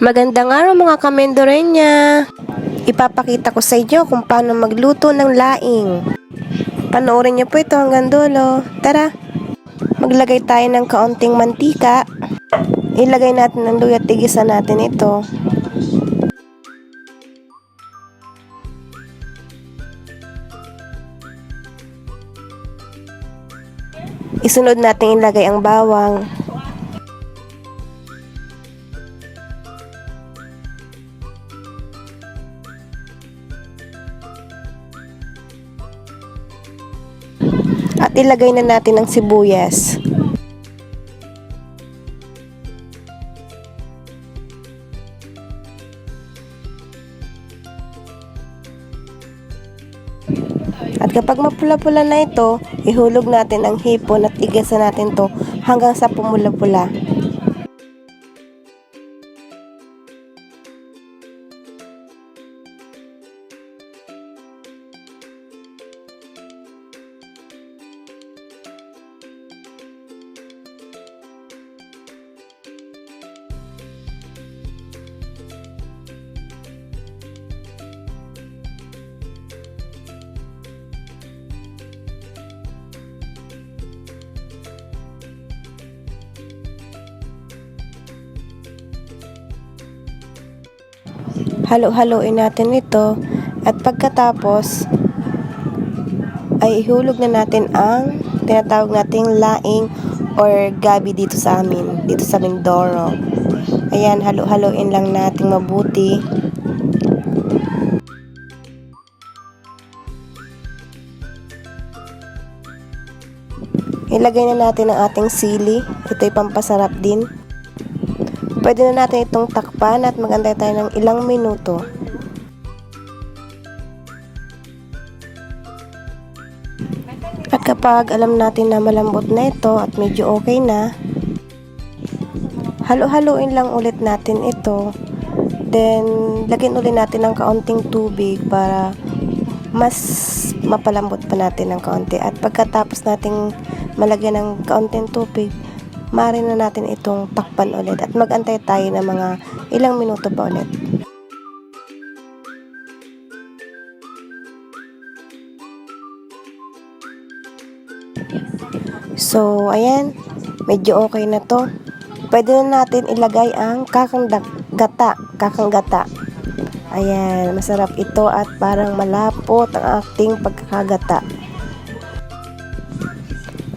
Magandang araw mga kamendorenya! Ipapakita ko sa inyo kung paano magluto ng laing. Panoorin niyo po ito hanggang dulo. Tara! Maglagay tayo ng kaunting mantika. Ilagay natin ng luya at tigisan natin ito. Isunod natin ilagay ang bawang. Ilagay na natin ang sibuyas. At kapag mapula-pula na ito, ihulog natin ang hipon at igasan natin to hanggang sa pumula-pula. Halo-haloin natin ito at pagkatapos ay ihulog na natin ang tinatawag nating laing or gabi dito sa amin, dito sa Mindoro. Ayan, halo-haloin lang natin mabuti. Ilagay na natin ang ating sili. Ito'y pampasarap din. Pwede na natin itong takpan at magantay tayo ng ilang minuto. At kapag alam natin na malambot na ito at medyo okay na, halo-haloin lang ulit natin ito. Then, lagyan ulit natin ng kaunting tubig para mas mapalambot pa natin ng kaunti. At pagkatapos nating malagyan ng kaunting tubig, maaari na natin itong takpan ulit at magantay tayo ng mga ilang minuto pa ulit. So, ayan, medyo okay na to. Pwede na natin ilagay ang kakang gata, kakang gata. Ayan, masarap ito at parang malapot ang ating pagkakagata.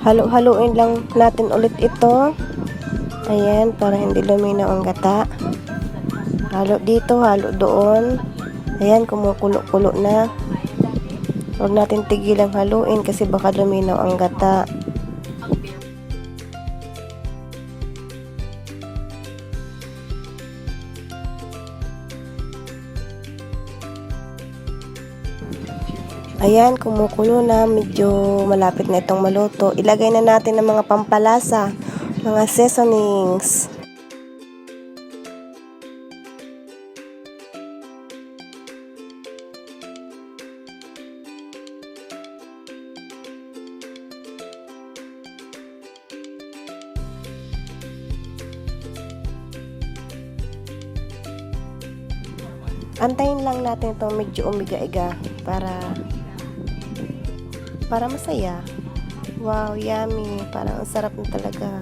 Halo-haloin lang natin ulit ito. Ayan, para hindi luminaw ang gata. Halo dito, halo doon. Ayan, kumukulo-kulo na. Huwag natin tigilang haluin kasi baka luminaw ang gata. Ayan, kumukulo na. Medyo malapit na itong maluto. Ilagay na natin ang mga pampalasa, mga seasonings. Antayin lang natin itong medyo umiga-iga para para masaya. Wow, yummy. Parang ang sarap na talaga.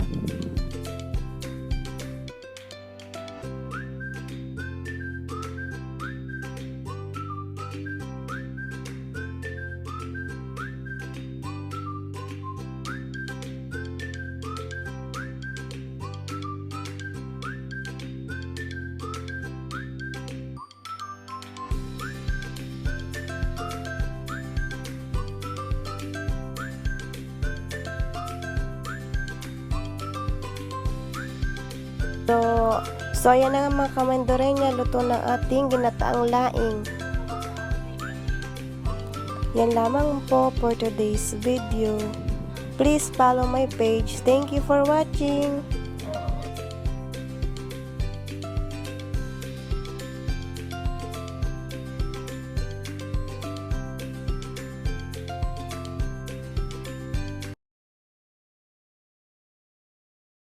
So, so ayan na nga mga kamendorenya, luto ng ating ginataang laing. Yan lamang po for today's video. Please follow my page. Thank you for watching.